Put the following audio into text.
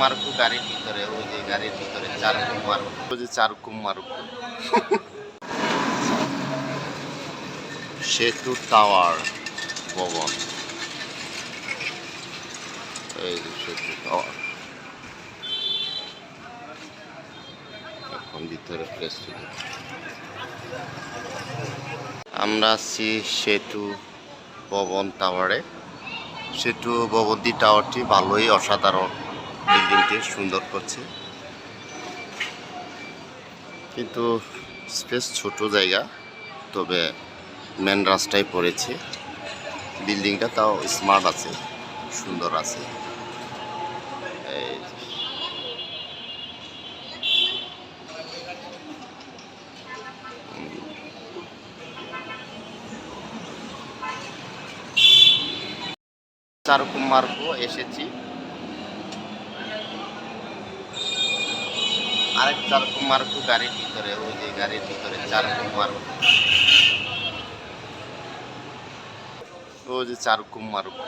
মারুকু গাড়ির ভিতরে, ওই যে গাড়ির ভিতরে চারকু মারুকু ওই যে চারকু মারুকু সেতু টাওয়ার ভবন। এই যে সেতু টাওয়ার। এখন ভিতরে প্রেস আমরা আছি সেতু ভবন টাওয়ারে। সেতু ভবন্তী টাওয়ারটি ভালোই অসাধারণ। বিল্ডিংটি সুন্দর করছে। কিন্তু স্পেস ছোট জায়গা, তবে মেন রাস্তায় পড়েছে। বিল্ডিংটা তাও স্মার্ট আছে, সুন্দর আছে। চারকম মার্গো এসেছি। আরেক চারকম কু গাড়ির ভিতরে, ওই যে গাড়ির ভিতরে চার কুমার। ওই যে চারকম মার্গো